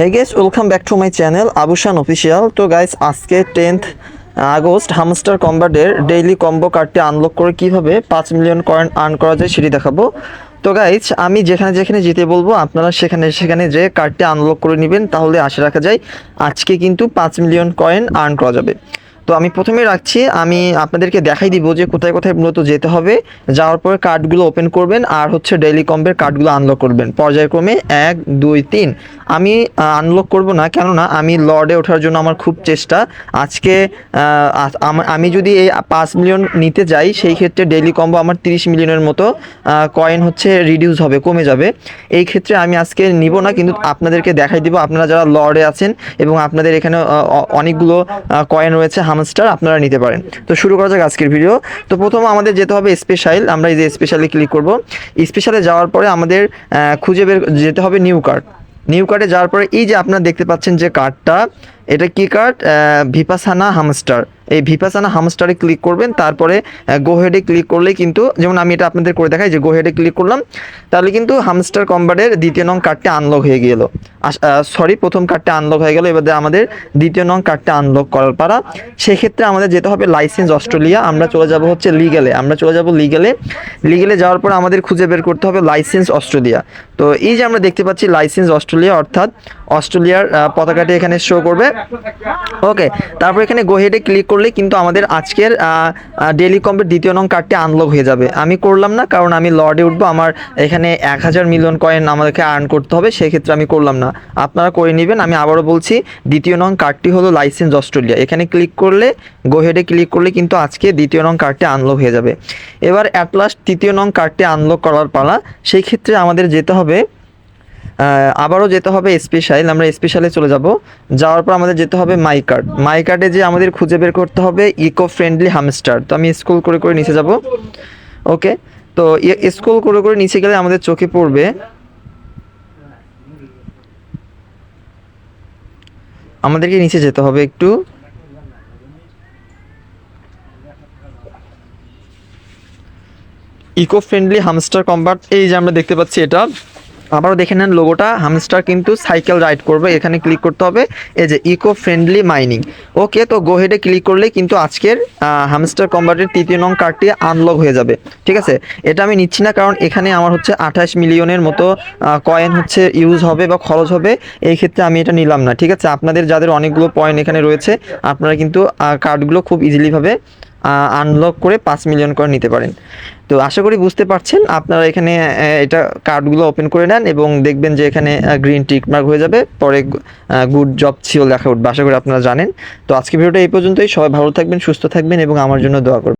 Hey guys welcome back to my channel Abushan official তো guys আজকে tenth August hamster কম্বাটের daily combo কার্ডটি unlock করে কীভাবে পাঁচ মিলিয়ন কয়েন আর্ন করা যায় সেটি দেখাবো। তো গাইজ আমি যেখানে যেখানে যেতে বলব, আপনারা সেখানে সেখানে যে কার্ডটি আনলক করে নেবেন, তাহলে আশা রাখা যায় আজকে কিন্তু পাঁচ মিলিয়ন কয়েন আর্ন করা যাবে। তো আমি প্রথমে রাখছি, আমি আপনাদেরকে দেখাই দিব যে কোথায় কোথায় মূলত যেতে হবে। যাওয়ার পরে কার্ডগুলো ওপেন করবেন, আর হচ্ছে ডেইলি কম্বের কার্ডগুলো আনলক করবেন। পর্যায়ক্রমে এক, দুই, তিন। আমি আনলক করব না, কেননা আমি লর্ডে ওঠার জন্য আমার খুব চেষ্টা। আজকে আমি যদি এই পাঁচ মিলিয়ন নিতে যাই, সেই ক্ষেত্রে ডেইলি কম্বো আমার তিরিশ মিলিয়নের মতো কয়েন হচ্ছে রিডিউস হবে, কমে যাবে। এই ক্ষেত্রে আমি আজকে নিব না, কিন্তু আপনাদেরকে দেখাই দিব। আপনারা যারা লর্ডে আছেন এবং আপনাদের এখানে অনেকগুলো কয়েন রয়েছে হামস্টার আপনারা নিতে পারেন। তো শুরু করা যাক আজকের ভিডিও তো প্রথম আমাদের যেতে হবে স্পেশাল আমরা এই যে স্পেশালে ক্লিক করব। স্পেশালে যাওয়ার পরে আমাদের খুঁজে বের যেতে হবে নিউ কার্ড নিউ কার্ডে যাওয়ার পরে এই যে আপনারা দেখতে পাচ্ছেন যে কার্ডটা এটা কি কার্ড ভিপাসানা হামস্টার এই ভিপাসানা হামস্টারে ক্লিক করবেন, তারপরে গোহেডে ক্লিক করলে কিন্তু, যেমন আমি এটা আপনাদের করে দেখাই, যে গোহেডে ক্লিক করলাম, তাহলে কিন্তু হামস্টার কম্বারের দ্বিতীয় নং কার্ডটা আনলক হয়ে গেল। সরি প্রথম কার্ডটা আনলক হয়ে গেল, এবার আমাদের দ্বিতীয় নং কার্ডটা আনলক করার পারা সেক্ষেত্রে আমাদের যেতে হবে লাইসেন্স অস্ট্রেলিয়া আমরা চলে যাব হচ্ছে লিগেলে আমরা চলে যাব লিগেলে লিগেলে যাওয়ার পর আমাদের খুঁজে বের করতে হবে লাইসেন্স অস্ট্রেলিয়া তো এই যে আমরা দেখতে পাচ্ছি লাইসেন্স অস্ট্রেলিয়া অর্থাৎ অস্ট্রেলিয়ার পতাকাটি এখানে শো করবে। ওকে তারপর এখানে গোহেডে ক্লিক করলে কিন্তু আমাদের আজকের ডেলি কম্পের দ্বিতীয় নং কার্ডটি আনলক হয়ে যাবে। আমি করলাম না, কারণ আমি লর্ডে উঠবো, আমার এখানে এক হাজার মিলিয়ন কয়েন আমাদেরকে আর্ন করতে হবে, সেক্ষেত্রে আমি করলাম না। আপনারা করে নেবেন, আমি আবারও বলছি, দ্বিতীয় নং কার্ডটি হলো লাইসেন্স অস্ট্রেলিয়া এখানে ক্লিক করলে গোহেডে ক্লিক করলে কিন্তু আজকে দ্বিতীয় নং কার্ডটি আনলক হয়ে যাবে। এবার অ্যাট লাস্ট তৃতীয় নং কার্ডটি আনলক করার পালা সেই ক্ষেত্রে আমাদের যেতে হবে আবারও যেতে হবে স্পেশাল আমরা স্পেশালে চলে যাব। যাওয়ার পর আমাদের যেতে হবে মাই কার্ড মাই কার্ডে যে আমাদের খুঁজে বের করতে হবে ইকো ফ্রেন্ডলি হামস্টার তো আমি স্কুল করে করে নিচে যাব। ওকে তো স্কুল করে করে নিচে গেলে আমাদের চোখে পড়বে। আমাদেরকে নিচে যেতে হবে একটু। ইকো ফ্রেন্ডলি হামস্টার কম্বাট এই যে আমরা দেখতে পাচ্ছি এটা। আবারও দেখে নেন লোগোটা হামস্টার কিন্তু সাইকেল রাইড করবে। এখানে ক্লিক করতে হবে। এই যে ইকো ফ্রেন্ডলি মাইনিং ওকে তো গোহেডে ক্লিক করলে কিন্তু আজকের হামস্টার কম্বাটের তৃতীয় নং কার্ডটি আনলক হয়ে যাবে। ঠিক আছে? এটা আমি নিচ্ছি না কারণ এখানে আমার হচ্ছে আঠাশ মিলিয়নের মতো কয়েন হচ্ছে ইউজ হবে বা খরচ হবে। এই ক্ষেত্রে আমি এটা নিলাম না। ঠিক আছে? আপনাদের যাদের অনেকগুলো পয়েন্ট এখানে রয়েছে, আপনারা কিন্তু কার্ডগুলো খুব ইজিলিভাবে আনলক করে পাঁচ মিলিয়ন করে নিতে পারেন। তো আশা করি বুঝতে পারছেন, আপনারা এখানে এটা কার্ডগুলো ওপেন করে নেন এবং দেখবেন যে এখানে গ্রিন টিক মার্ক হয়ে যাবে, পরে গুড জব ছিল দেখা উঠবে, আশা করি আপনারা জানেন। তো আজকে ভিডিওটা এই পর্যন্তই, সবাই ভালো থাকবেন, সুস্থ থাকবেন এবং আমার জন্য দোয়া করবেন।